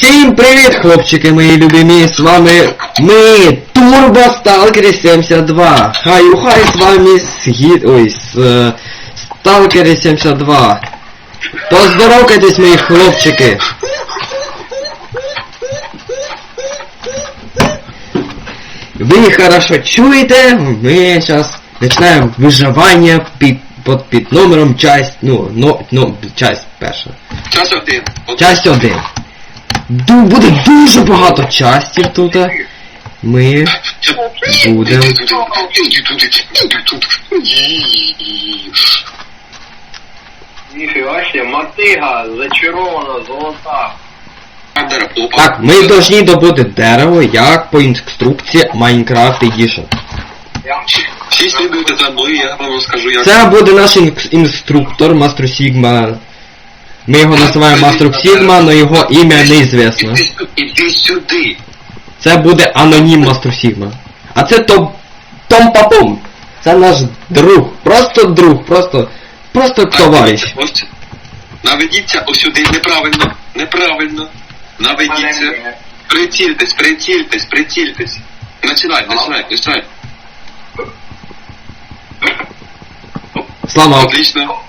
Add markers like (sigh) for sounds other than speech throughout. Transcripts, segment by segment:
Всім привіт, хлопчики мої любимі, з вами ми, Турбо Сталкери 72. Хай ухай з вами Сгід... Ой, з е, Сталкери 72. Поздоровкайтесь, мої хлопчики. Ви хорошо чуєте? Ми зараз починаємо виживання під, під, під номером часть, ну, ну, ну, часть перша. Час один. Один. Часть 1. Ду, буде дуже багато частів тут. Ми будемо. Ніфіга ще, мотига, зачарована, золота. Так, ми повинні добути дерево, як по інструкції Minecraft Edition. Всі слідуйте за мною, я вам розкажу, як... Це буде наш інструктор, Мастер Сігма. Ми його називаємо Мастер Сігма, але його ім'я неізвісно. Іди, сюди. Це буде анонім Мастер Сігма. А це Том... Том Папум. Це наш друг. Просто друг, просто. Просто товариш. Ось. Наведіться ось сюди, неправильно, неправильно. Наведіться. Прицільтесь, прицільтесь, прицільтесь. Начинай, начинай, начинай. Слава. Отлично.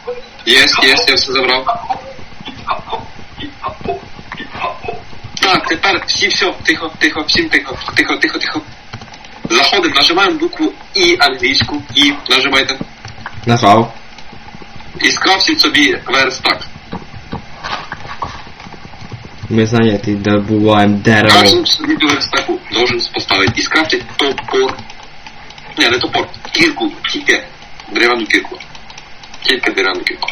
Єсть, єсть, я все забрав. Так, тепер всі все, тихо, тихо, всім тихо, тихо, тихо, тихо. Заходимо, нажимаємо букву І англійську, І, нажимайте. Нажав. І скрафтіть собі верстак. Ми зайняті добуваємо дерево. Кожен собі до верстаку должен поставити. І скрафтить топор. Ні, не топор, кірку, тільки дерев'яну кірку. Тільки дерев'яну кірку.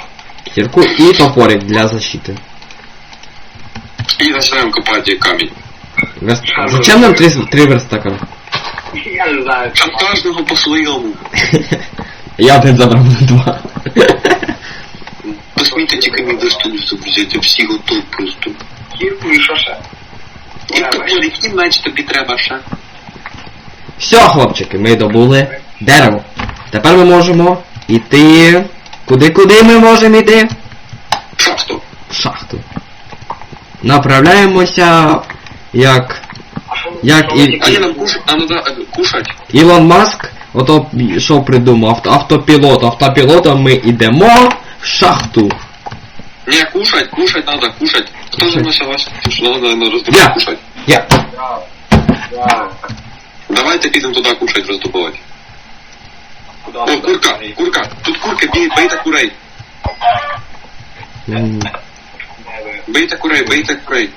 Кірку і топорик для защити. І починаємо копати камінь. Верст... Зачем нам три, три верстака? Я не знаю, Там кожного по-своєму. (laughs) Я один забрав на два. Посмійте тільки не доступ взяти, всі готові просто. кірку і що ще? І топор, який меч тобі треба ще? Все, хлопчики, ми добули дерево. Тепер ми можемо йти. Куди-куди ми можемо йти? Шахту. В шахту. Направляємося як Як і- А не нам кушать, нам надо е, кушать. Ілон Маск, ото що придумав, Авто- автопілот. Автопілотом ми йдемо в шахту. Не, кушать, кушать надо, кушать. Кто Кушать. же началась? Что надо, надо Я. кушать. Я. Я... Давайте підемо туди кушать, роздобувати. О, курка, курка, тут курка, бей, бейте курей. М. Бейте курей, бейте курей.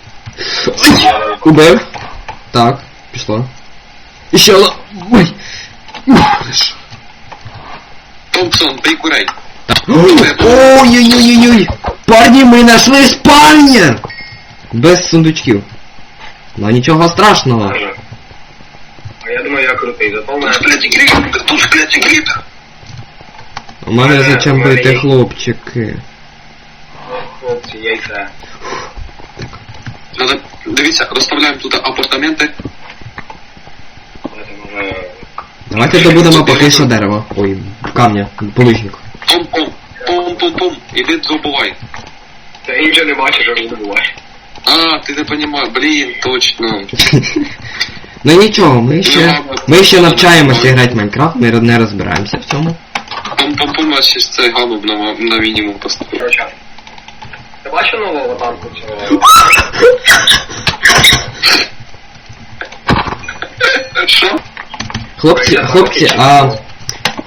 Убив. Так, пішло. І ще одна. Ой. Томпсон, бей курей. Ой-ой-ой-ой-ой! Парні, ми знайшли спальня! Без сундучків. Ну нічого страшного. А я думаю, я крутий, зато в Тут мене... скляті кріпер, тут скляті кріпер. У мене зачем бити хлопчики? Хлопці, яйце. Надо, дивіться, розставляємо тут апартаменти. Давайте, може... Давайте добудемо поки що дерево. Ой, камня, полижник. Пом-пом, пом-пом-пом, іди добувай. Це інше не бачиш, що розбиває. А, ти не розумієш, блін, точно. (laughs) Ну нічого, ми ще. Ми ще навчаємося грати в Майнкрафт, ми не розбираємося в цьому. Пом-пом-пом, а ще цей галуб на, на мінімум поставив. Бачив аватарку цього? Що? Хлопці, хлопці, а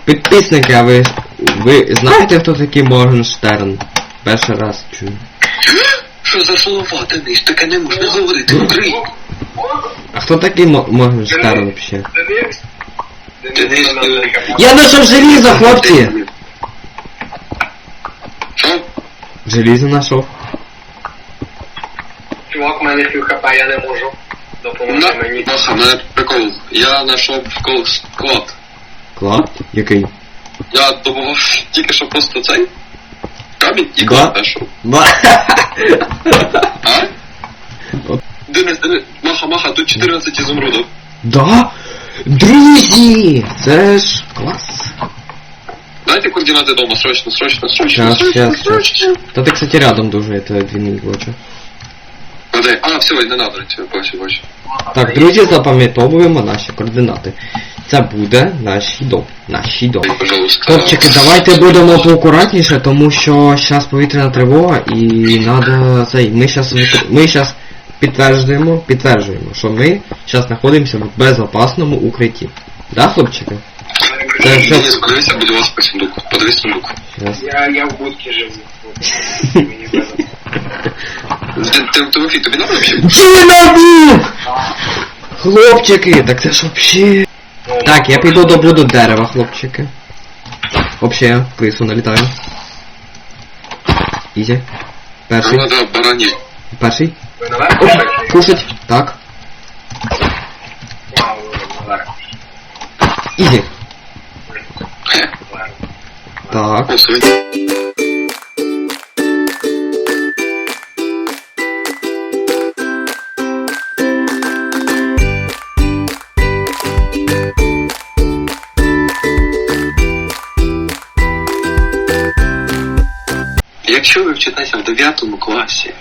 підписники, а ви. Ви знаєте, хто такий Моргенштерн? Перший раз чую. Що за слова, Денис? Таке не можна говорити в Україні. А хто такий Мо- Моргенштерн вообще? Денис? Денис, Денис, Я знайшов желізо, хлопці! Що? Желізо знайшов. Чувак, у мене пів я не можу. Допоможи мені. Маша, в мене прикол. Я знайшов кол- склад. Клад? Який? Я думав, тільки що просто цей камінь і клад знайшов. А? (laughs) Денис, Денис, Маха, Маха, тут 14 ізумрудів. Да? Друзі! Це ж клас. Дайте координати дома, срочно, срочно, срочно, Щас, срочно, срочно. Та ти, кстати, рядом дуже, это дві мені Та А все, не надо, все, бачу, бачу. Так, друзі, запам'ятовуємо наші координати. Це буде наш дом. Наш дом. Хлопчики, давайте будемо поакуратніше, тому що зараз повітряна тривога і надо цей. Ми зараз ми зараз підтверджуємо, підтверджуємо, що ми зараз знаходимося в безопасному укритті. Да, хлопчики? Це все. Ласка, сундук. Подивись сундук. Я, я в будці живу. Мені. (laughs) Ти, ти, Тимофій, тобі надо вообще? Динаміт! Хлопчики, так це ж вообще. Так, я піду добуду дерева, хлопчики. Вообще, я крису налітаю. Ізі. Перший. Нам надо баранів. Перший. Пішли? кушать. Так. Ізі. Так. Якщо ви вчитеся в 9 класі,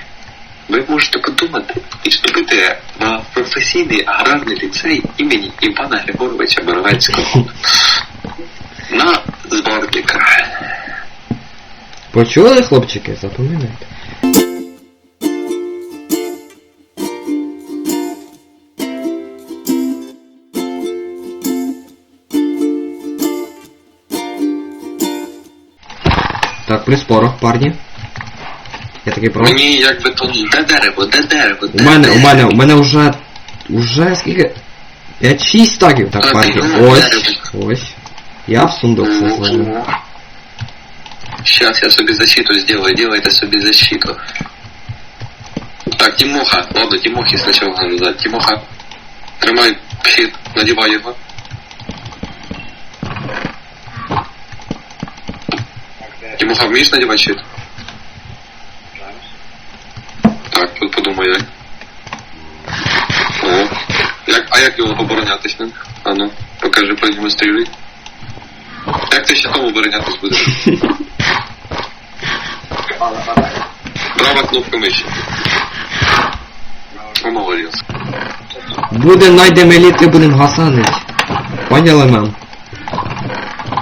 ви можете подумати і вступити на професійний аграрний ліцей імені Івана Григоровича Боровецького на зборника. Почули, хлопчики? Запам'ятайте. Так, плюс порох, парні. Я такий про. Мені якби то де дерево, де дерево, У де мене, у дерево? мене, у мене вже. Уже скільки? 5-6 стаків. Так, Так, парні. ну, Ось. Ось. Я в сундук все зложив. Сейчас я собі защиту сделаю, делайте собі защиту. Так, Тимоха, ладно, Тимохи сначала надо дать. Тимоха, тримай щит, надівай його. Так, де? Тимоха, вмієш надівати щит? Так, подумай як. О. Як, а як його оборонятись ним? А ну, покажи, продемонструй. Як ти щитом оборонятись будеш? Права кнопка миші. О, молодець. Буде найдемо еліти, будемо гасанить. Поняли, мем?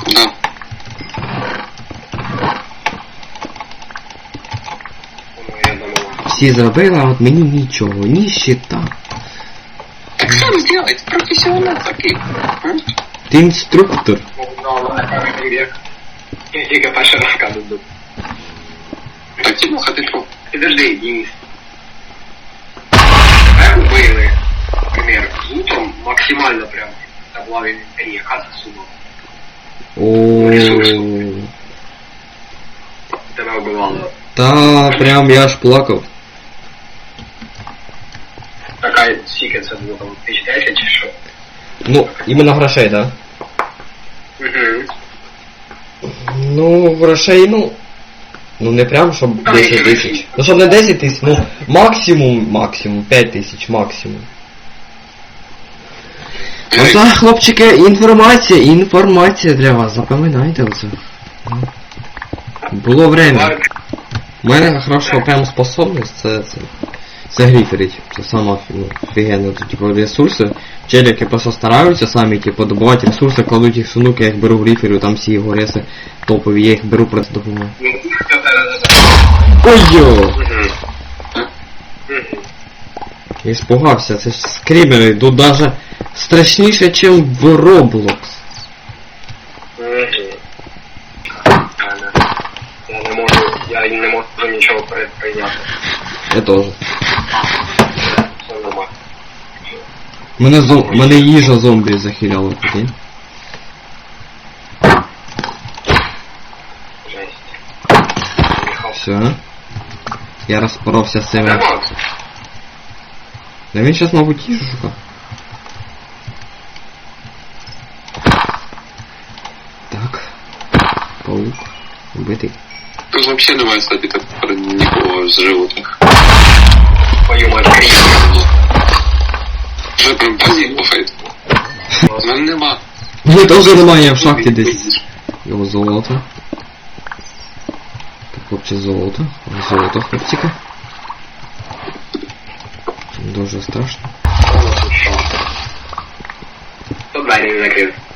Да. Воно я думав. Всі зробили, а от мені нічого, ні щита. Так сам сделать, профессионал такий. М? Ти інструктор. Ну, ну, на перший вік. Я тільки перший раз кажу. Так, Тимоха, ти про. Підожди, Денис. Ми вбили, наприклад, з лутом максимально прям табла в інвентарі, яка це сума? О. Тебе вбивало. Та прям я аж плакав. Така скільки це було там, тисяч десять чи що? Ну, іменно грошей, так? Угу. Ну, грошей, ну. Ну не прям, щоб 10 тисяч. Ну щоб не 10 тисяч, ну максимум, максимум, 5 тисяч, максимум. Ну так, хлопчики, інформація, інформація для вас, запам'ятайте оце. Було время. У мене хорошо прям способність, це, це, це гріферить. Це сама ну, офігенна, це типу ресурси. Челіки просто стараються самі, типу, добувати ресурси, кладуть їх в сундук, я їх беру в гріферю, там всі його реси топові, я їх беру просто допомогу. Ой-йо! Я спугався, це ж скрімери, тут даже страшніше, ніж в Roblox. Я не можу, я не можу нічого предприйняти. Я теж. Мене зом... мене їжа зомбі захиляла, прикинь. Жесть. Їхав. Все. Я розпоровся з цими. Нормально. Да він щас, мабуть, їжу шукав. Так. Паук. Убитий. Тут вообще немає, кстати, тепер нікого з животних. Твою мать, крім. Вже прям базі слухайте. В мене нема. Ні, теж немає, я в шахті десь. Його золото. Так, хлопці, золото. Золото, хлопчики. Дуже страшно.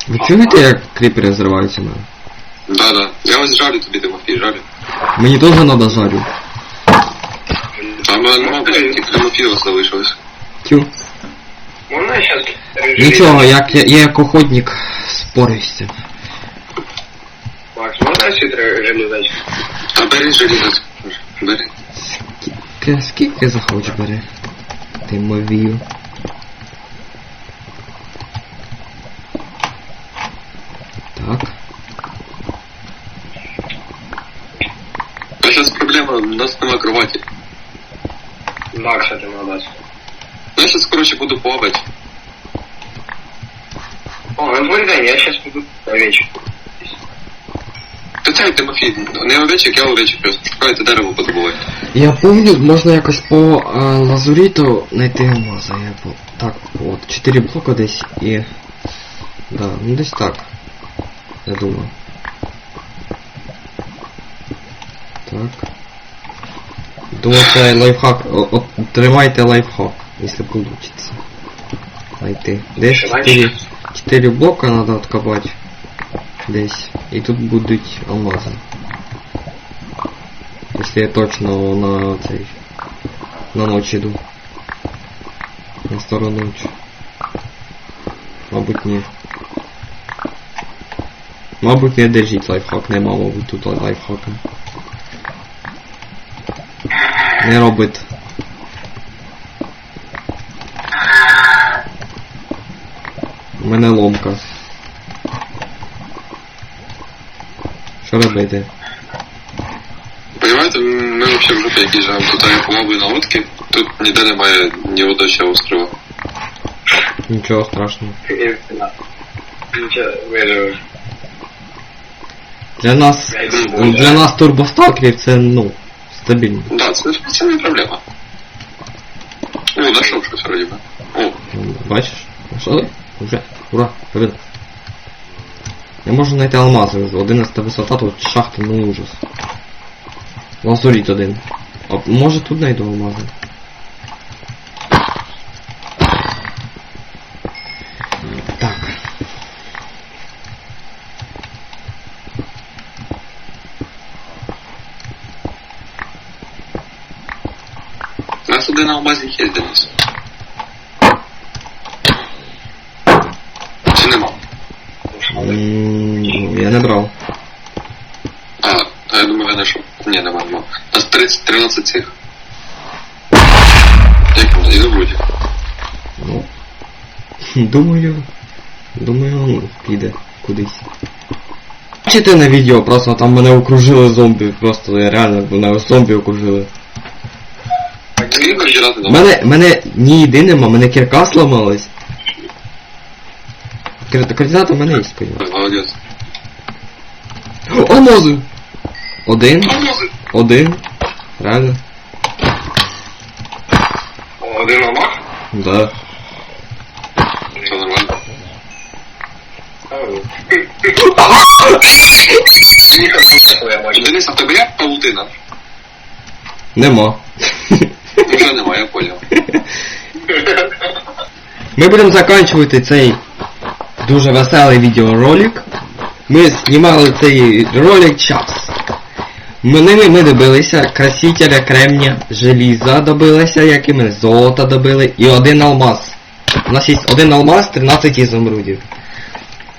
Ви чуєте, як кріпери зриваються на? Да-да. Я ось жарю тобі, Тимофій, жарю. Мені теж треба жарю. А в мене нема, блядь, тільки Тимофіла залишилось. Тю. Можна зараз... Нічого, як я, я як охотник спорився. Макс, можна ще три? А бери железо. Бери. Скільки, скільки захочеш бери? Ти мовію. Так. А зараз проблема, у нас нема кроваті. Макса ти молодець. Коротше, буду плавати. О, день, я зараз піду овечку. Та цей Тимофій, не овечок, я овечок просто. Шукайте дерево подобувати. Я помню, можна якось по а, лазуріту знайти алмази. Я по... Так, от, 4 блока десь і... Да, ну десь так. Я думаю. Так. Думаю, це лайфхак. О, от, тримайте лайфхак, якщо получится. Найти. Десь Що, 4, 4 блока надо откопать. Десь. І тут будуть алмази. Если я точно на цей на ночь иду. На сторону ночи. Мабуть ні. Мабуть не держіть лайфхак, нема, мабуть, тут лай- лайфхака. Не робить. мене ломка. Що робити? Понимаєте, ми взагалі в жопі якісь живемо. Тут я помогли на лодки, тут ніде немає ні водочого острова. Нічого страшного. Для нас, для нас турбосталкерів це, ну, стабільно. Да, це, це не проблема. О, знайшов щось вроді би. О, Бачиш? Нашли? Уже. Ура, победа. Я можу знайти алмази вже. 11 висота, тут шахта, ну ужас. Лазуріт один. А може тут знайду алмази? Так. у нас один алмазик є для нас. Чи нема? М, ну, Я не брав. А, а я думаю, я нема, нема. У нас 30, 13 цих. Як воно? І не буде. Ну. Думаю. Думаю, ну, піде кудись. Бачите на відео, просто там мене окружили зомбі, просто я реально мене зомбі окружили. На Мене, мене ні їди нема, мене кірка сломалась. Координати в мене є, сподіваюся. Молодець. О, Алмази! Один, один. Реально? О, один алмаз? Да. Все нормально. Денис, а в тебе є паутина? Нема. Вже нема, я поняв. Ми будемо закінчувати цей дуже веселий відеоролик. Ми знімали цей ролик час. Ми ними ми добилися красителя кремня, желіза добилися, як і ми, золота добили і один алмаз. У нас є один алмаз, 13 ізумрудів.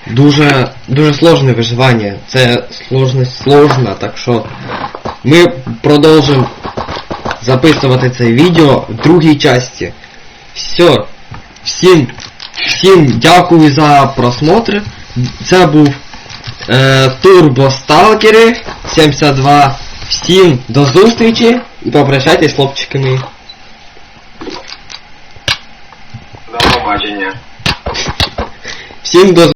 Дуже, дуже сложне виживання. Це сложність сложна, так що ми продовжимо записувати це відео в другій часті. Все. Всім, всім дякую за просмотр. Це був е, Турбо Сталкери 72. Всім до зустрічі і попрощайтесь з хлопчиками. До побачення. Всім до